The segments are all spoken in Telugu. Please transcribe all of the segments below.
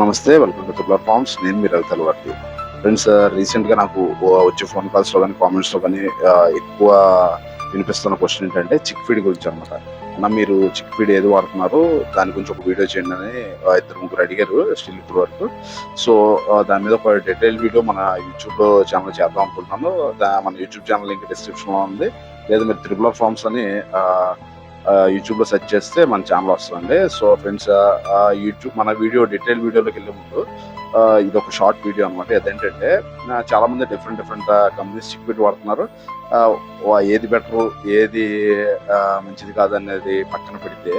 నమస్తే వెల్కమ్ టు తుబ్లా ఫార్మ్స్ నేను మీరు రవితల వర్తి ఫ్రెండ్స్ రీసెంట్గా నాకు uh, వచ్చే ఫోన్ కాల్స్లో కానీ కామెంట్స్లో కానీ ఎక్కువ వినిపిస్తున్న క్వశ్చన్ ఏంటంటే చిక్ ఫీడ్ గురించి అనమాట అన్న మీరు చిక్ ఫీడ్ ఏది వాడుతున్నారు దాని గురించి ఒక వీడియో చేయండి అని ఇద్దరు ముగ్గురు అడిగారు స్టిల్ ఇప్పుడు వరకు. సో దాని మీద ఒక డీటెయిల్ వీడియో మన యూట్యూబ్లో ఛానల్ చేద్దాం అనుకుంటున్నాను. మన యూట్యూబ్ ఛానల్ లింక్ డిస్క్రిప్షన్లో ఉంది. లేదా మీరు త్రిబుల్ ఫార్మ్స్ అని యూట్యూబ్లో యూట్యూబ్లో సెర్చ్ చేస్తే మన ఛానల్ వస్తుందండి. సో ఫ్రెండ్స్ యూట్యూబ్ మన వీడియో డీటెయిల్ వీడియోలోకి వెళ్ళే ముందు ఇది ఒక షార్ట్ వీడియో అనమాట అదేంటంటే చాలామంది చాలా మంది డిఫరెంట్ డిఫరెంట్ కంపెనీస్ చిక్ వాడుతున్నారు. ఏది బెటర్ ఏది మంచిది కాదనేది పక్కన పెడితే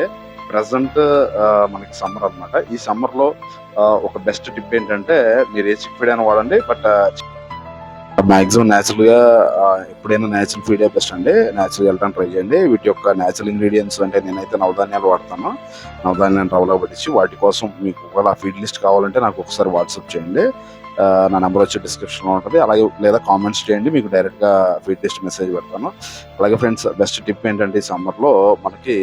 ప్రజెంట్ మనకి సమ్మర్ అనమాట ఈ సమ్మర్లో ఒక బెస్ట్ టిప్ ఏంటంటే మీరు ఏ చిక్ అయినా వాడండి బట్ మాక్సిమం న్యాచురల్గా ఎప్పుడైనా న్యాచురల్ ఫీడే బెస్ట్ అండి. న్యాచురల్ వెళ్ళడానికి ట్రై చేయండి. వీటి యొక్క న్యాచురల్ ఇంగ్రీడియంట్స్ అంటే నేనైతే నవధాన్యాలు వాడతాను. నవధాన్యాలు రవలో పట్టించి వాటి కోసం మీకు ఒకవేళ ఫీడ్ లిస్ట్ కావాలంటే నాకు ఒకసారి వాట్సాప్ చేయండి. నా నెంబర్ వచ్చి డిస్క్రిప్షన్లో ఉంటుంది. అలాగే లేదా కామెంట్స్ చేయండి మీకు డైరెక్ట్గా ఫీడ్ లిస్ట్ మెసేజ్ పెడతాను. అలాగే ఫ్రెండ్స్ బెస్ట్ టిప్ ఏంటంటే ఈ సమ్మర్లో మనకి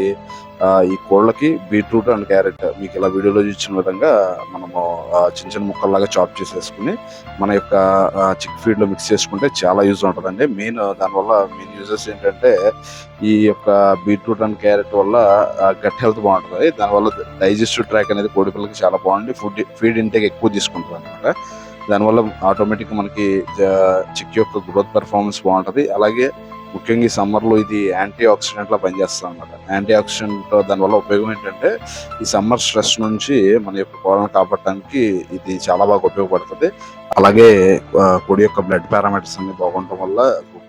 ఈ కోళ్ళకి బీట్రూట్ అండ్ క్యారెట్ మీకు ఇలా వీడియోలో చూసిన విధంగా మనము చిన్న చిన్న ముక్కల్లాగా చాప్ చేసేసుకుని మన యొక్క చిక్ ఫీడ్లో మిక్స్ చేసుకుంటే చాలా యూజ్ ఉంటుందండి. మెయిన్ దానివల్ల మెయిన్ యూజెస్ ఏంటంటే ఈ యొక్క బీట్రూట్ అండ్ క్యారెట్ వల్ల గట్ హెల్త్ బాగుంటుంది. దానివల్ల డైజెస్టివ్ ట్రాక్ అనేది కోడిపిల్లలకి చాలా బాగుంది ఫుడ్ ఫీడ్ ఇంటేక్ ఎక్కువ తీసుకుంటుంది అనమాట దానివల్ల ఆటోమేటిక్ మనకి చిక్ యొక్క గ్రోత్ పెర్ఫార్మెన్స్ బాగుంటుంది. అలాగే ముఖ్యంగా ఈ సమ్మర్లో ఇది యాంటీ ఆక్సిడెంట్ లా పనిచేస్తుంది అనమాట యాంటీ ఆక్సిడెంట్ దానివల్ల ఉపయోగం ఏంటంటే ఈ సమ్మర్ స్ట్రెస్ నుంచి మన యొక్క కోళ్ళను కాపాడటానికి ఇది చాలా బాగా ఉపయోగపడుతుంది. అలాగే కోడి యొక్క బ్లడ్ పారామీటర్స్ అన్ని బాగుండటం వల్ల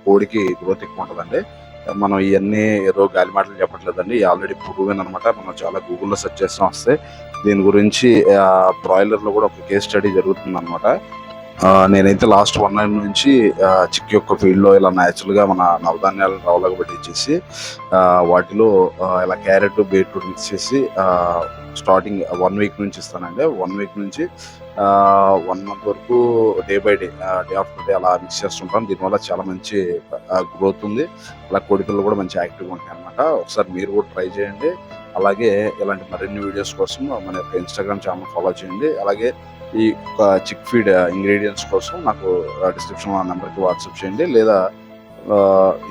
కోడికి గ్రోత్ ఎక్కువ ఉంటుందండి. మనం ఇవన్నీ ఏదో గాలి మాటలు చెప్పట్లేదండి. ఆల్రెడీ ప్రూవెన్ అనమాట మనం చాలా గూగుల్లో సెర్చ్ చేస్తాం వస్తే. దీని గురించి బ్రాయిలర్లో కూడా ఒక కేస్ స్టడీ జరుగుతుంది అనమాట నేనైతే లాస్ట్ వన్ ఇయర్ నుంచి చిక్కు యొక్క ఫీల్డ్లో ఇలా న్యాచురల్గా మన నవధాన్యాలను రవ్వలకు పట్టించేసి వాటిలో ఇలా క్యారెట్ బీట్రూట్ మిక్స్ చేసి స్టార్టింగ్ వన్ వీక్ నుంచి ఇస్తానండి. వన్ వీక్ నుంచి వన్ మంత్ వరకు day by day day after day అలా మిక్స్ చేస్తుంటాం దీనివల్ల చాలా మంచి గ్రోత్ ఉంది. అలా కోడి పిల్లలు కూడా మంచి యాక్టివ్గా ఉంటాయి అనమాట ఒకసారి మీరు కూడా ట్రై చేయండి. అలాగే ఇలాంటి మరిన్ని వీడియోస్ కోసం మన యొక్క ఇన్స్టాగ్రామ్ ఛానల్ ఫాలో చేయండి. అలాగే ఈ చిక్ ఫీడ్ ఇంగ్రీడియంట్స్ కోసం నాకు డిస్క్రిప్షన్ నెంబర్కి వాట్సాప్ చేయండి. లేదా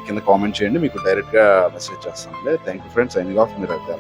కింద కామెంట్ చేయండి. మీకు డైరెక్ట్గా మెసేజ్ చేస్తానండి thank you friends signing off మీరు అయితే